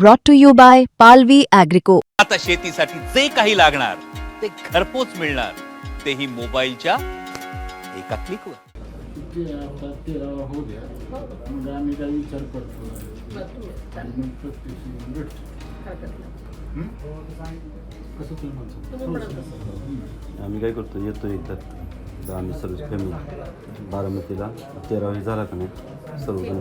brought to you by Palvi Agrico. आता शेतीसाठी जे काही लागणार ते घरपोच मिळणार. तेही मोबाईलच्या एका क्लिकवर ते आता तेरावा होऊ द्या. मग आम्ही काय विचार करतो. आणि मग प्रत्यक्ष येऊन भेटतो हं? कसं तुम्ही म्हणता? आम्ही काय करतो? येतो एकदा एकदा आम्ही सर्व फॅमिली बारामतीला. तेरावी झाला का नाही? सर्वजण.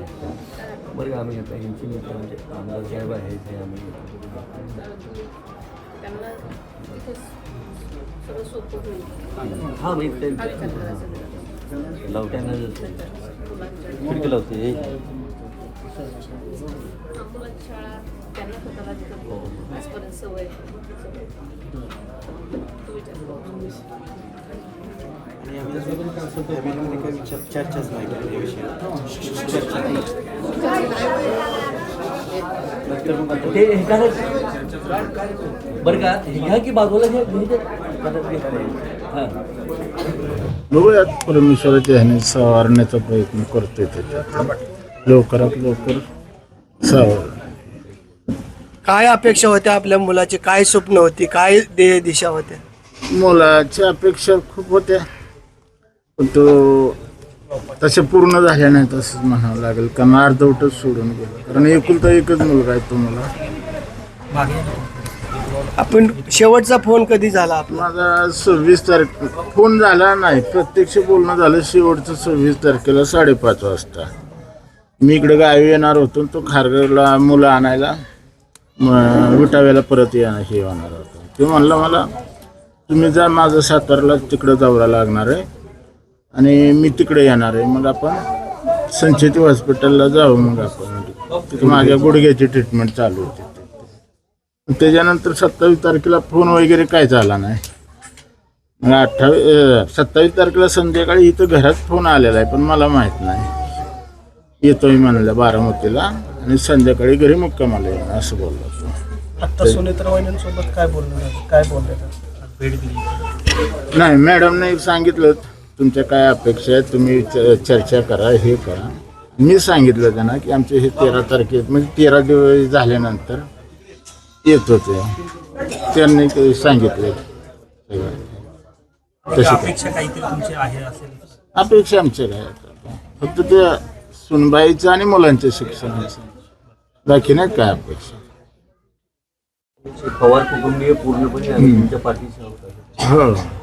बरं आम्ही घेतो यांची मित्र म्हणजे आमदार साहेब आहे ते आम्ही हा म्हणजे ते लावतो? त्यांना ते हे बरं का हे घ्या की बाजूला घ्या घरी बघूयात परमेश्वराच्या ह्याने सवारण्याचा प्रयत्न करतोय त्याच्यात लवकरात लवकर सावर काय अपेक्षा होत्या आपल्या मुलाची? काय स्वप्न होती? काय ध्येय दिशा होत्या? मुलाच्या अपेक्षा खूप होत्या. तो तसे पूर्ण झाल्या नाहीत असंच म्हणावं लागेल. कारण अर्धवटच सोडून गेलं. कारण एकुलता एकच मुलगा आहे तो मला. आपण शेवटचा फोन कधी झाला आपला? माझा सव्वीस तारीख फोन झाला नाही. प्रत्यक्ष बोलणं झालं शेवटचं सव्वीस तारखेला साडेपाच वाजता. मी इकडे गावी येणार होतो तो खारघरला मुलं आणायला म- विटाव्याला परत येणार हे होणार होतं. ते म्हणलं मला तुम्ही जा माझं सातारला तिकडं दौरा लागणार आहे. आणि मी तिकडे येणार आहे. मग आपण संचेती हॉस्पिटलला जाऊ मग आपण. तिथे माझ्या गुडघ्याची ट्रीटमेंट चालू होती. त्याच्यानंतर सत्तावीस तारखेला फोन वगैरे काय झाला नाही. मग अठ्ठावीस सत्तावीस तारखेला संध्याकाळी इथं घरात फोन आलेला आहे पण मला माहीत नाही. येतोय म्हणलं बारामतीला आणि संध्याकाळी घरी मुक्कामाला येणार असं बोललो तो. आता सुनेत्र वहिनींसोबत काय बोलणं काय बोलले भेट दिली. नाही मॅडमने सांगितलं तुमच्या काय अपेक्षा आहेत तुम्ही च- चर्चा करा हे करा. मी सांगितलं त्यांना की आमचे हे तेरा तारखेत म्हणजे तेरा दिवस झाल्यानंतर येत होते त्यांनी ते सांगितले. सगळं. तशी काय. अपेक्षा काहीतरी तुमची आहे असेल. अपेक्षा आमच्या काय आता? फक्त ते सुनबाईचं आणि मुलांच्या शिक्षणाचं. बाकी नाही काय अपेक्षा. पवार कुटुंबीय पूर्णपणे आम्ही तुमच्या पाठीशी आहोत. हो.